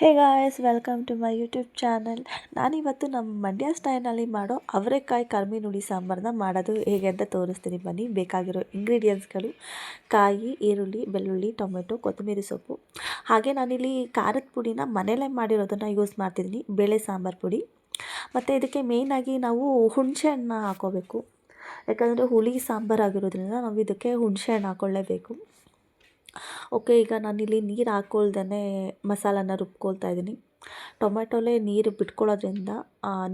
Hey guys welcome to my YouTube channel ನಾನಿವತ್ತು ನಮ್ಮ ಮಂಡ್ಯ ಸ್ಟೈಲ್ನಲ್ಲಿ ಮಾಡೋ ಅವರೆಕಾಯಿ ಕರ್ಮಿ ನುಡಿ ಸಾಂಬಾರನ್ನ ಮಾಡೋದು ಹೇಗೆ ಅಂತ ತೋರಿಸ್ತೀನಿ. ಬನ್ನಿ, ಬೇಕಾಗಿರೋ ಇಂಗ್ರೀಡಿಯೆಂಟ್ಸ್ಗಳು ಕಾಯಿ, ಈರುಳ್ಳಿ, ಬೆಳ್ಳುಳ್ಳಿ, ಟೊಮೆಟೊ, ಕೊತ್ತಂಬರಿ ಸೊಪ್ಪು. ಹಾಗೆ ನಾನಿಲ್ಲಿ ಖಾರದ ಪುಡಿನ ಮನೆಯಲ್ಲೇ ಮಾಡಿರೋದನ್ನು ಯೂಸ್ ಮಾಡ್ತಿದ್ದೀನಿ, ಬೇಳೆ ಸಾಂಬಾರು ಪುಡಿ. ಮತ್ತು ಇದಕ್ಕೆ ಮೇಯ್ನಾಗಿ ನಾವು ಹುಣಸೆ ಹಣ್ಣನ್ನ ಹಾಕೋಬೇಕು. ಯಾಕಂದರೆ ಹುಳಿ ಸಾಂಬಾರು ಆಗಿರೋದ್ರಿಂದ ನಾವು ಇದಕ್ಕೆ ಹುಣಸೆ ಹಣ್ಣು ಹಾಕ್ಕೊಳ್ಳೇಬೇಕು ಓಕೆ, ಈಗ ನಾನಿಲ್ಲಿ ನೀರು ಹಾಕ್ಕೊಳ್ದೇ ಮಸಾಲಾನ ರುಬ್ಕೊಳ್ತಾ ಇದ್ದೀನಿ. ಟೊಮೆಟೊಲೇ ನೀರು ಬಿಟ್ಕೊಳ್ಳೋದ್ರಿಂದ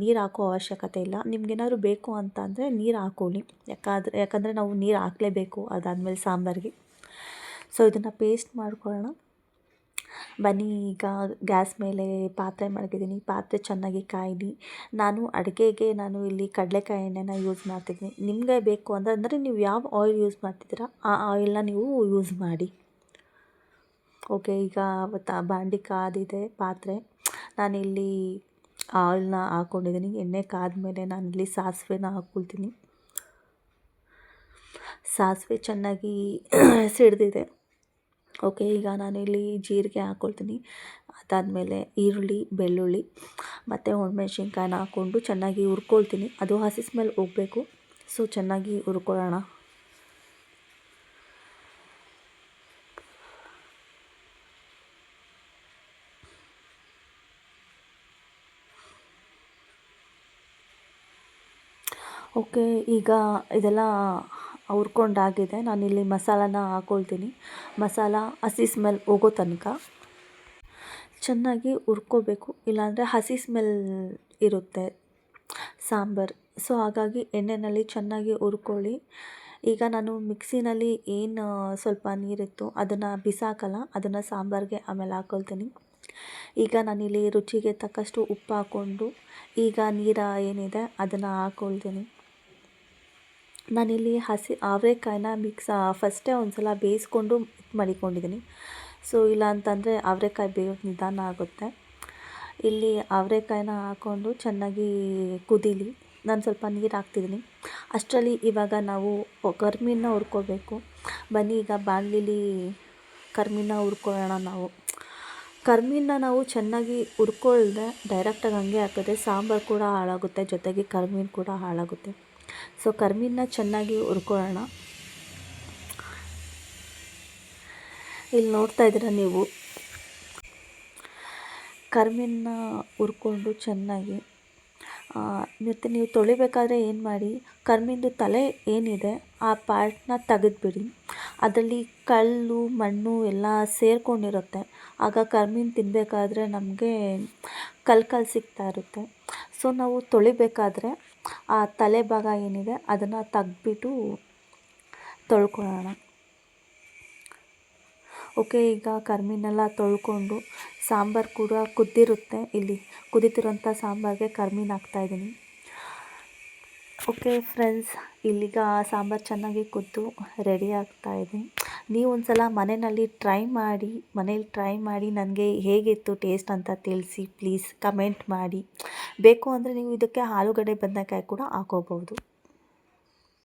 ನೀರು ಹಾಕೋ ಅವಶ್ಯಕತೆ ಇಲ್ಲ. ನಿಮ್ಗೇನಾದ್ರು ಬೇಕು ಅಂತ ಅಂದರೆ ನೀರು ಹಾಕೊಳ್ಳಿ. ಯಾಕಾದ್ರೆ, ಯಾಕಂದರೆ ನಾವು ನೀರು ಹಾಕಲೇಬೇಕು ಅದಾದಮೇಲೆ ಸಾಂಬಾರಿಗೆ. ಸೊ, ಇದನ್ನು ಪೇಸ್ಟ್ ಮಾಡ್ಕೊಳ್ಳೋಣ. ಬನ್ನಿ, ಈಗ ಗ್ಯಾಸ್ ಮೇಲೆ ಪಾತ್ರೆ ಮಡಗಿದ್ದೀನಿ. ಪಾತ್ರೆ ಚೆನ್ನಾಗಿ ಕಾಯಿಲಿ ನಾನು ಅಡುಗೆಗೆ ನಾನು ಇಲ್ಲಿ ಕಡಲೆಕಾಯಿ ಎಣ್ಣೆನ ಯೂಸ್ ಮಾಡ್ತಿದ್ದೀನಿ. ನಿಮಗೆ ಬೇಕು ಅಂದರೆ ಅಂದರೆ ನೀವು ಯಾವ ಆಯಿಲ್ ಯೂಸ್ ಮಾಡ್ತಿದ್ದೀರಾ? ಆ ಆಯಿಲ್ನ ನೀವು ಯೂಸ್ ಮಾಡಿ. ಓಕೆ, ಈಗ ತ ಬಾಂಡಿ ಕಾದಿದೆ ಪಾತ್ರೆ. ನಾನಿಲ್ಲಿ ಆಯಿಲ್ನ ಹಾಕ್ಕೊಂಡಿದ್ದೀನಿ ಎಣ್ಣೆ ಕಾದ್ಮೇಲೆ ನಾನಿಲ್ಲಿ ಸಾಸಿವೆನ ಹಾಕ್ಕೊಳ್ತೀನಿ. ಸಾಸಿವೆ ಚೆನ್ನಾಗಿ ಸಿಡ್ದಿದೆ. ಓಕೆ, ಈಗ ನಾನಿಲ್ಲಿ ಜೀರಿಗೆ ಹಾಕ್ಕೊಳ್ತೀನಿ. ಅದಾದಮೇಲೆ ಈರುಳ್ಳಿ, ಬೆಳ್ಳುಳ್ಳಿ, ಮತ್ತು ಒಣಮೆಣ್ಸಿನ್ಕಾಯಿನ ಹಾಕ್ಕೊಂಡು ಚೆನ್ನಾಗಿ ಹುರ್ಕೊಳ್ತೀನಿ. ಅದು ಹಸಿ ಸ್ಮೆಲ್ ಹೋಗಬೇಕು. ಸೊ, ಚೆನ್ನಾಗಿ ಹುರ್ಕೊಳ್ಳೋಣ. ಓಕೆ, ಈಗ ಇದೆಲ್ಲ ಹುರ್ಕೊಂಡಾಗಿದೆ. ನಾನಿಲ್ಲಿ ಮಸಾಲಾನ ಹಾಕೊಳ್ತೀನಿ. ಮಸಾಲ ಹಸಿ ಸ್ಮೆಲ್ ಹೋಗೋ ತನಕ. ಚೆನ್ನಾಗಿ ಹುರ್ಕೋಬೇಕು. ಇಲ್ಲಾಂದರೆ ಹಸಿ ಸ್ಮೆಲ್ ಇರುತ್ತೆ ಸಾಂಬಾರು. ಸೊ, ಹಾಗಾಗಿ ಎಣ್ಣೆಯಲ್ಲಿ ಚೆನ್ನಾಗಿ ಹುರ್ಕೊಳ್ಳಿ. ಈಗ ನಾನು ಮಿಕ್ಸಿನಲ್ಲಿ ಏನು ಸ್ವಲ್ಪ ನೀರಿತ್ತು ಅದನ್ನು ಬಿಸಾಕಲ್ಲ, ಅದನ್ನು ಸಾಂಬಾರಿಗೆ ಆಮೇಲೆ ಹಾಕೊಳ್ತೀನಿ. ಈಗ ನಾನಿಲ್ಲಿ ರುಚಿಗೆ ತಕ್ಕಷ್ಟು ಉಪ್ಪು ಹಾಕ್ಕೊಂಡು, ಈಗ ನೀರು ಏನಿದೆ ಅದನ್ನು ಹಾಕ್ಕೊಳ್ತೀನಿ ನಾನಿಲ್ಲಿ ಹಸಿ ಅವರೆಕಾಯಿನ ಮಿಕ್ಸ್ ಫಸ್ಟೇ ಒಂದು ಸಲ ಬೇಯಿಸ್ಕೊಂಡು ಮಡಿಕೊಂಡಿದ್ದೀನಿ ಸೊ ಇಲ್ಲ ಅಂತಂದರೆ ಅವರೆಕಾಯಿ ಬೇಯೋದು ನಿಧಾನ ಆಗುತ್ತೆ. ಇಲ್ಲಿ ಅವರೆಕಾಯಿನ ಹಾಕ್ಕೊಂಡು ಚೆನ್ನಾಗಿ ಕುದೀಲಿ. ನಾನು ಸ್ವಲ್ಪ ನೀರು ಹಾಕ್ತಿದ್ದೀನಿ ಅಷ್ಟರಲ್ಲಿ ಇವಾಗ ನಾವು ಕರ್ಮಿನ ಹುರ್ಕೋಬೇಕು. ಬನ್ನಿ, ಈಗ ಬಾಣಲಿಲಿ ಕರ್ಮಿನ ಹುರ್ಕೊಳ್ಳೋಣ ನಾವು. ಕರ್ಮಿನ ನಾವು ಚೆನ್ನಾಗಿ ಹುರ್ಕೊಳ್ದೆ ಡೈರೆಕ್ಟಾಗಿ ಹಂಗೆ ಹಾಕಿದ್ರೆ ಸಾಂಬಾರು ಕೂಡ ಹಾಳಾಗುತ್ತೆ, ಜೊತೆಗೆ ಕರ್ಮಿನ ಕೂಡ ಹಾಳಾಗುತ್ತೆ. ಸೊ ಕರ್ಮಿನ ಚೆನ್ನಾಗಿ ಹುರ್ಕೊಳ್ಳೋಣ. ಇಲ್ಲಿ ನೋಡ್ತಾ ಇದ್ದೀರ ನೀವು? ಕರ್ಮಿನ ಹುರ್ಕೊಂಡು ಚೆನ್ನಾಗಿ ಮತ್ತು ನೀವು ತೊಳಿಬೇಕಾದ್ರೆ ಏನು ಮಾಡಿ, ಕರ್ಮಿಂದು ತಲೆ ಏನಿದೆ, ಆ ಪಾರ್ಟ್ನ ತೆಗೆದುಬಿಡಿ. ಅದರಲ್ಲಿ ಕಲ್ಲು, ಮಣ್ಣು ಎಲ್ಲ ಸೇರ್ಕೊಂಡಿರುತ್ತೆ. ಆಗ ಕರ್ಮಿನ ತಿನ್ನಬೇಕಾದ್ರೆ ನಮಗೆ ಕಲ್ಕಲ್ ಸಿಗ್ತಾ ಇರುತ್ತೆ. ಸೊ ನಾವು ತೊಳಿಬೇಕಾದ್ರೆ ಆ ತಲೆ ಭಾಗ ಏನಿದೆ ಅದನ್ನು ತೆಗ್ದ್ಬಿಟ್ಟು ತೊಳ್ಕೊಳ್ಳೋಣ. ಓಕೆ, ಈಗ ಕರ್ಮೀನೆಲ್ಲ ತೊಳ್ಕೊಂಡು ಸಾಂಬಾರು ಕೂಡ ಕುದ್ದಿರುತ್ತೆ. ಇಲ್ಲಿ ಕುದೀತಿರೋಂಥ ಸಾಂಬಾರಿಗೆ ಕರ್ಮಿನ ಹಾಕ್ತಾಯಿದ್ದೀನಿ ಓಕೆ, ಫ್ರೆಂಡ್ಸ್, ಇಲ್ಲಿಗ ಸಾಂಬಾರು ಚೆನ್ನಾಗಿ ಕುದ್ದು ರೆಡಿ ಆಗ್ತಾಯಿದೆ ನೀವು ಒಂದು ಸಲ ಮನೆಯಲ್ಲಿ ಟ್ರೈ ಮಾಡಿ ಮನೇಲಿ ಟ್ರೈ ಮಾಡಿ ನನಗೆ ಹೇಗಿತ್ತು ಟೇಸ್ಟ್ ಅಂತ ತಿಳಿಸಿ ಪ್ಲೀಸ್ ಕಮೆಂಟ್ ಮಾಡಿ. ಬೇಕು ಅಂದರೆ ನೀವು ಇದಕ್ಕೆ ಆಲೂಗಡ್ಡೆ ಬದನೇಕಾಯಿ ಕೂಡ ಹಾಕೋಬೋದು